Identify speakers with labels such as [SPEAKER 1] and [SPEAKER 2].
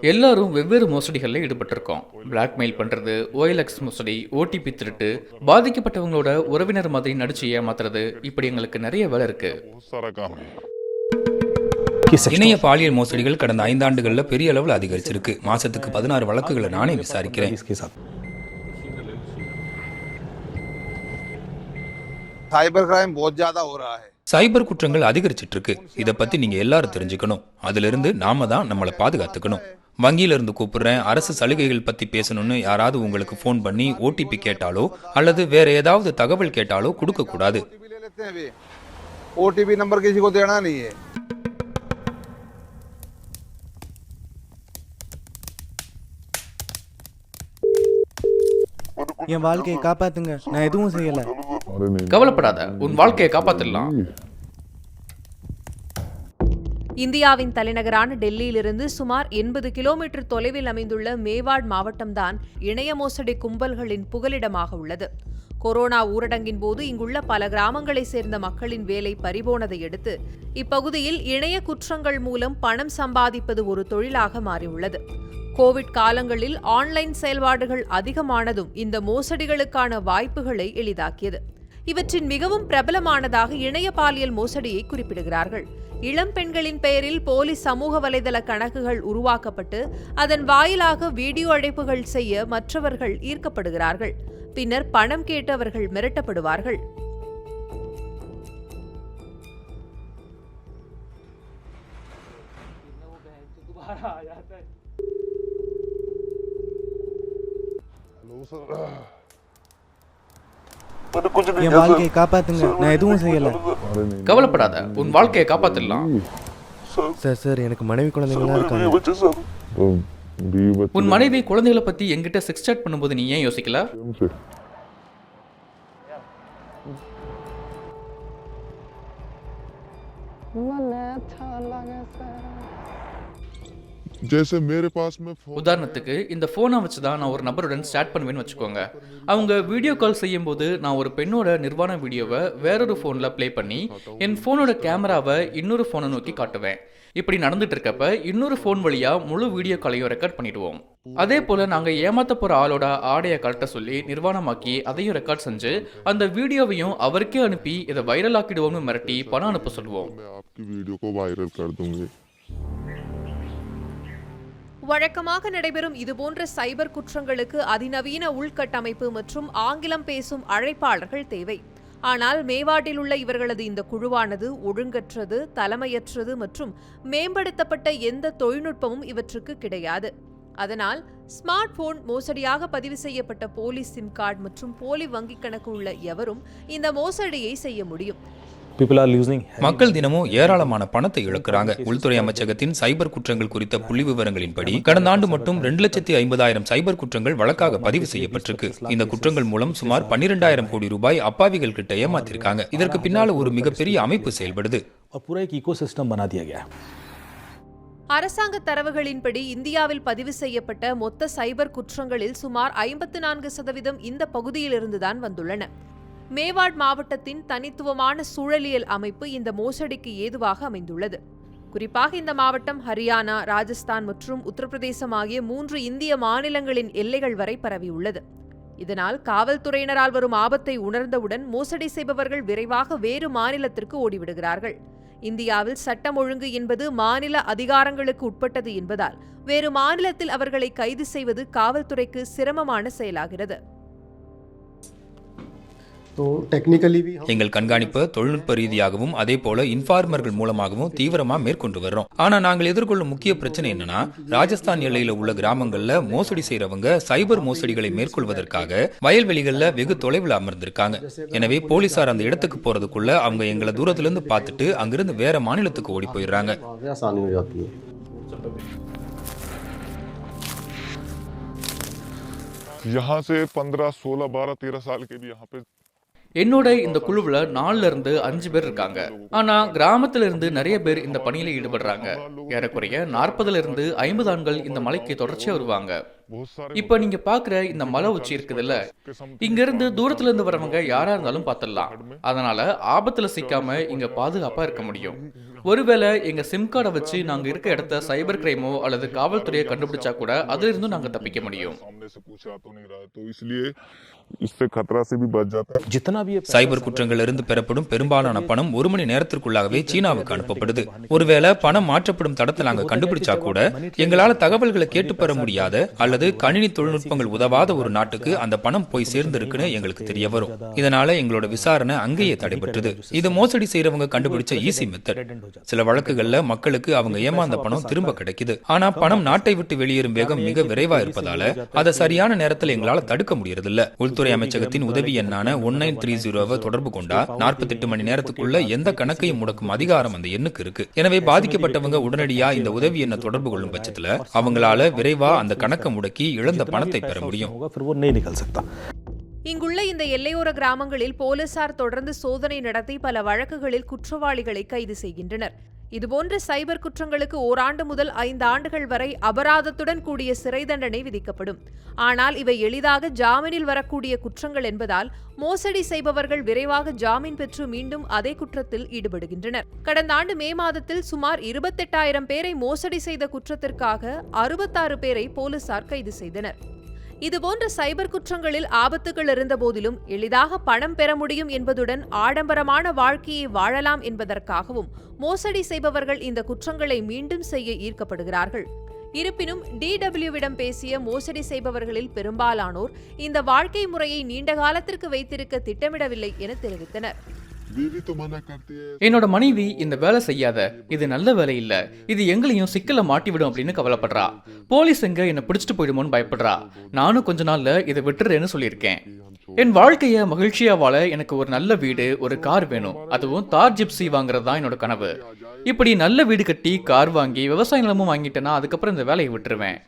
[SPEAKER 1] எல்லாரும் வெவ்வேறு மோசடிகளில் ஈடுபட்டிருக்கோம். பிளாக்மெயில் பண்ணுறது ஓஎல்எக்ஸ் மோசடி ஓடிபி திருட்டு பாதிக்கப்பட்டவங்களோட உறவினர் மாதிரி நடிச்சு ஏமாத்துறது இப்படி எங்களுக்கு நிறைய வேலை இருக்கு.
[SPEAKER 2] இணைய பாலியல் மோசடிகள் கடந்த ஐந்தாண்டுகளில் பெரிய அளவில் அதிகரிச்சிருக்கு. மாசத்துக்கு பதினாறு வழக்குகளை நானே விசாரிக்கிறேன்.
[SPEAKER 3] சைபர் கிரைம் போத் ஜாதா ஹோ ரஹா
[SPEAKER 2] சைபர் குற்றங்கள் அதிகரிச்சிட்டு இருக்கு இத பத்தி நீங்க எல்லாரும் தெரிஞ்சுக்கணும் அதுல இருந்து நாம தான் நம்மளை பாதுகாத்துக்கணும் வங்கியில இருந்து கூப்பிடுறேன் அரசு சலுகைகள் பத்தி பேசணும்னு யாராவது உங்களுக்கு ஃபோன் பண்ணி ஓடிபி கேட்டாலோ அல்லது வேற ஏதாவது தகவல் கேட்டாலோ கொடுக்க கூடாது
[SPEAKER 3] ओटीपी ले लेते हैं अभी ओटीपी नंबर किसी को देना नहीं है
[SPEAKER 4] என் வாழ்க்கையை காப்பாத்துங்க நான் எதுவும் செய்யல
[SPEAKER 5] अरे नहीं
[SPEAKER 1] கவலைப்படாத உன் வாழ்க்கையை காப்பாத்திடலாம்
[SPEAKER 6] இந்தியாவின் தலைநகரான டெல்லியிலிருந்து சுமார் எண்பது கிலோமீட்டர் தொலைவில் அமைந்துள்ள மேவாட் மாவட்டம்தான் இணைய மோசடி கும்பல்களின் புகலிடமாக உள்ளது. கொரோனா ஊரடங்கின் போது இங்குள்ள பல கிராமங்களைச் சேர்ந்த மக்களின் வேலை பறிபோனதை அடுத்து இப்பகுதியில் இணைய குற்றங்கள் மூலம் பணம் சம்பாதிப்பது ஒரு தொழிலாக மாறியுள்ளது. கோவிட் காலங்களில் ஆன்லைன் செயல்பாடுகள் அதிகமானதும் இந்த மோசடிகளுக்கான வாய்ப்புகளை எளிதாக்கியது. இவற்றின் மிகவும் பிரபலமானதாக இணைய பாலியல் மோசடியை குறிப்பிடுகிறார்கள். இளம் பெண்களின் பெயரில் போலி சமூக வலைதள கணக்குகள் உருவாக்கப்பட்டு அதன் வாயிலாக வீடியோ அழைப்புகள் செய்ய மற்றவர்கள் ஈர்க்கப்படுகிறார்கள். பின்னர் பணம் கேட்டு அவர்கள் மிரட்டப்படுவார்கள்
[SPEAKER 4] என் வாழ்க்கையை காப்பாத்துங்க. நான் எதுவும் செய்யல.
[SPEAKER 1] கவலைப்படாத. உன் வாழ்க்கையை காப்பாத்திடலாம்.
[SPEAKER 4] சார். சார் எனக்கு மனைவி குழந்தைகள் இருக்காங்க.
[SPEAKER 1] உன் மனைவி குழந்தைகளை பத்தி என்கிட்ட செக்ஸ் சாட் பண்ணும்போது நீ ஏன் யோசிக்கல?
[SPEAKER 5] நேச்சா
[SPEAKER 1] உதாரணத்துக்கு இந்த ஃபோனை வச்சு தான் நான் ஒரு நபருடன் ஸ்டார்ட் பண்ணுவேன்னு வச்சுக்கோங்க. அவங்க வீடியோ கால் செய்யும்போது நான் ஒரு பெண்ணோட நிர்வாண வீடியோவை வேறொரு ஃபோனில் ப்ளே பண்ணி என் ஃபோனோட கேமராவை இன்னொரு ஃபோனை நோக்கி காட்டுவேன். இப்படி நடந்துட்டு இருக்கப்ப இன்னொரு ஃபோன் வழியா முழு வீடியோ காலையும் ரெக்கார்ட் பண்ணிடுவோம். அதே போல நாங்க ஏமாத்த போற ஆளோட ஆடையை கழட்ட சொல்லி நிர்வாணமாக்கி அதையும் ரெக்கார்ட் செஞ்சு அந்த வீடியோவையும் அவருக்கே அனுப்பி இதை வைரல் ஆக்கிடுவோம்னு மிரட்டி பணம் அனுப்ப சொல்லுவோம்.
[SPEAKER 6] வழக்கமாக நடைபெறும் இதுபோன்ற சைபர் குற்றங்களுக்கு அதிநவீன உள்கட்டமைப்பு மற்றும் ஆங்கிலம் பேசும் அழைப்பாளர்கள் தேவை. ஆனால் மேவாட்டில் உள்ள இவர்களது இந்த குழுவானது ஒழுங்கற்றது தலைமையற்றது மற்றும் மேம்படுத்தப்பட்ட எந்த தொழில்நுட்பமும் இவற்றுக்கு கிடையாது. அதனால் ஸ்மார்ட் போன் மோசடியாக பதிவு செய்யப்பட்ட போலி சிம் கார்டு மற்றும் போலி வங்கிக் கணக்கு உள்ள எவரும் இந்த மோசடியை செய்ய முடியும்.
[SPEAKER 2] மக்கள் தினமும் ஏராளமான பணத்தை இழக்கிறாங்க. உள்துறை அமைச்சகத்தின் சைபர் குற்றங்கள் குறித்த புள்ளி விவரங்களின்படி கடந்த ஆண்டு மட்டும் ரெண்டு லட்சத்தி ஐம்பதாயிரம் சைபர் குற்றங்கள் வழக்காக பதிவு செய்யப்பட்டிருக்கு. இந்த குற்றங்கள் மூலம் சுமார் பன்னிரெண்டாயிரம் கோடி ரூபாய் அப்பாவிகள் கிட்ட ஏமாத்திருக்காங்க. இதற்கு பின்னால் ஒரு மிகப்பெரிய அமைப்பு செயல்படுது.
[SPEAKER 6] அரசாங்க தரவுகளின்படி இந்தியாவில் பதிவு செய்யப்பட்ட மொத்த சைபர் குற்றங்களில் சுமார் ஐம்பத்தி நான்கு சதவீதம் இந்த பகுதியிலிருந்துதான் வந்துள்ளன. மேவாட் மாவட்டத்தின் தனித்துவமான சூழலியல் அமைப்பு இந்த மோசடிக்கு ஏதுவாக அமைந்துள்ளது. குறிப்பாக இந்த மாவட்டம் ஹரியானா ராஜஸ்தான் மற்றும் உத்தரப்பிரதேசம் ஆகிய மூன்று இந்திய மாநிலங்களின் எல்லைகள் வரை பரவியுள்ளது. இதனால் காவல்துறையினரால் வரும் ஆபத்தை உணர்ந்தவுடன் மோசடி செய்பவர்கள் விரைவாக வேறு மாநிலத்திற்கு ஓடிவிடுகிறார்கள். இந்தியாவில் சட்டம் ஒழுங்கு என்பது மாநில அதிகாரங்களுக்கு உட்பட்டது என்பதால் வேறு மாநிலத்தில் அவர்களை கைது செய்வது காவல்துறைக்கு சிரமமான செயலாகிறது.
[SPEAKER 2] எங்கள் கண்காணிப்பு தொழில்நுட்ப ரீதியாகவும் அதே போல இன்ஃபார்மர்கள் மூலமாகவும் தீவிரமா மேற்கொண்டு வர்றோம் ஆனா நாங்கள் எதிர்கொள்ளும் முக்கிய பிரச்சனை என்னன்னா ராஜஸ்தான் எல்லையில உள்ள கிராமங்கள்ல மோசடி செய்றவங்க சைபர் மோசடிகளை மேற்கொள்வதற்காக வயல்வெளிகள்ல வெகு தொலைவில் அமர்ந்திருக்காங்க எனவே போலீசார் அந்த இடத்துக்கு போறதுக்குள்ள அவங்க எங்களை தூரத்துல இருந்து பார்த்துட்டு அங்கிருந்து வேற மாநிலத்துக்கு ஓடி போயிடுறாங்க
[SPEAKER 7] वहाँ से आसानी हो जाती है
[SPEAKER 5] यहाँ से पंद्रह सोलह बारह तेरह साल के भी यहाँ पे
[SPEAKER 1] என்னோட இந்த குழுவில் நாலுலேருந்து அஞ்சு பேர் இருக்காங்க. ஆனா கிராமத்துல இருந்து நிறைய பேர் இந்த பணியில ஈடுபடுறாங்க. ஏறக்குறைய நாற்பதுல இருந்து ஐம்பது ஆண்கள் இந்த மலைக்கு தொடர்ச்சியா வருவாங்க. இப்ப நீங்க பாக்குற இந்த மலை உச்சி இருக்குதுல்ல இங்க இருந்து தூரத்துல இருந்து வரவங்க யாரா இருந்தாலும் பார்த்துடலாம். அதனால ஆபத்துல சிக்காம இங்க பாதுகாப்பா இருக்க முடியும். ஒருவேளை எங்க சிம் கார்டை வச்சு நாங்க இருக்க இடத்த சைபர் கிரைமோ அல்லது காவல்துறையை கண்டுபிடிச்சா கூட அதுல இருந்தும் நாங்க தப்பிக்க முடியும்.
[SPEAKER 2] சைபர் குற்றங்களிலிருந்து பெறப்படும் பெரும்பாலான பணம் ஒரு மணி நேரத்திற்குள்ளாகவே சீனாவுக்கு அனுப்பப்படுது. ஒருவேளை பணம் மாற்றப்படும் தடத்தை நாங்க கண்டுபிடிச்சா கூட எங்களால தகவல்களை கேட்டு பெற முடியாத அல்லது கணினி தொழில்நுட்பங்கள் உதவாத ஒரு நாட்டுக்கு அந்த பணம் போய் சேர்ந்திருக்குன்னு எங்களுக்கு தெரிய வரும். இதனால எங்களோட விசாரணை அங்கேயே தடைபெற்றது. இது மோசடி செய்யறவங்க கண்டுபிடிச்ச ஈஸி மெத்தட் சில வழக்குகள்ல மக்களுக்கு அவங்க ஏமாந்த பணம் திரும்ப கிடைக்குது. ஆனா பணம் நாட்டை விட்டு வெளியேறும் வேகம் மிக விரைவா இருப்பதால அதை சரியான நேரத்தில் எங்களால தடுக்க முடியறதில்ல. உள்துறை அமைச்சகத்தின் உதவி எண்ணான ஒன் நைன் த்ரீ ஜீரோவை தொடர்பு கொண்டா நாற்பத்தெட்டு மணி நேரத்துக்குள்ள எந்த கணக்கையும் முடக்கும் அதிகாரம் அந்த எண்ணுக்கு இருக்கு. எனவே பாதிக்கப்பட்டவங்க உடனடியா இந்த உதவி எண்ணை தொடர்பு கொள்ளும் பட்சத்துல அவங்களால விரைவா அந்த கணக்கை முடக்கி முடக்கி இழந்த பணத்தை பெற முடியும்.
[SPEAKER 6] இங்குள்ள இந்த எல்லையோர கிராமங்களில் போலீசார் தொடர்ந்து சோதனை நடத்தி பல வழக்குகளில் குற்றவாளிகளை கைது செய்கின்றனர். இதுபோன்ற சைபர் குற்றங்களுக்கு ஓராண்டு முதல் ஐந்து ஆண்டுகள் வரை அபராதத்துடன் கூடிய சிறை தண்டனை விதிக்கப்படும். ஆனால் இவை எளிதாக ஜாமீனில் வரக்கூடிய குற்றங்கள் என்பதால் மோசடி செய்பவர்கள் விரைவாக ஜாமீன் பெற்று மீண்டும் அதே குற்றத்தில் ஈடுபடுகின்றனர். கடந்த ஆண்டு மே மாதத்தில் சுமார் இருபத்தெட்டாயிரம் பேரை மோசடி செய்த குற்றத்திற்காக அறுபத்தாறு பேரை போலீசார் கைது செய்தனர். இதுபோன்ற சைபர் குற்றங்களில் ஆபத்துகள் இருந்தபோதிலும் எளிதாக பணம் பெற முடியும் என்பதுடன் ஆடம்பரமான வாழ்க்கையை வாழலாம் என்பதற்காகவும் மோசடி செய்பவர்கள் இந்த குற்றங்களை மீண்டும் செய்ய ஈர்க்கப்படுகிறார்கள். இருப்பினும் டிடபிள்யூவிடம் பேசிய மோசடி செய்பவர்களில் பெரும்பாலானோர் இந்த வாழ்க்கை முறையை நீண்ட காலத்திற்கு வைத்திருக்க திட்டமிடவில்லை என தெரிவித்தனர்.
[SPEAKER 1] என்னோட மனைவி இந்த வேலை செய்யாத. இது நல்ல வேலை இல்ல. இது எங்களையும் சிக்கல மாட்டிவிடும் அப்படின்னு கவலைப்படுறா. போலீஸ் எங்க என்ன பிடிச்சிட்டு போயிடுமோன்னு பயப்படுறா. நானும் கொஞ்ச நாள்ல இதை விட்டுறேன்னு சொல்லியிருக்கேன். என் வாழ்க்கைய மகிழ்ச்சியா வாழ எனக்கு ஒரு நல்ல வீடு ஒரு கார் வேணும். அதுவும் தார் ஜிப்சி வாங்குறது தான் என்னோட கனவு. இப்படி நல்ல வீடு கட்டி கார் வாங்கி விவசாய நிலமும் வாங்கிட்டேன்னா அதுக்கப்புறம் இந்த வேலையை விட்டுருவேன்.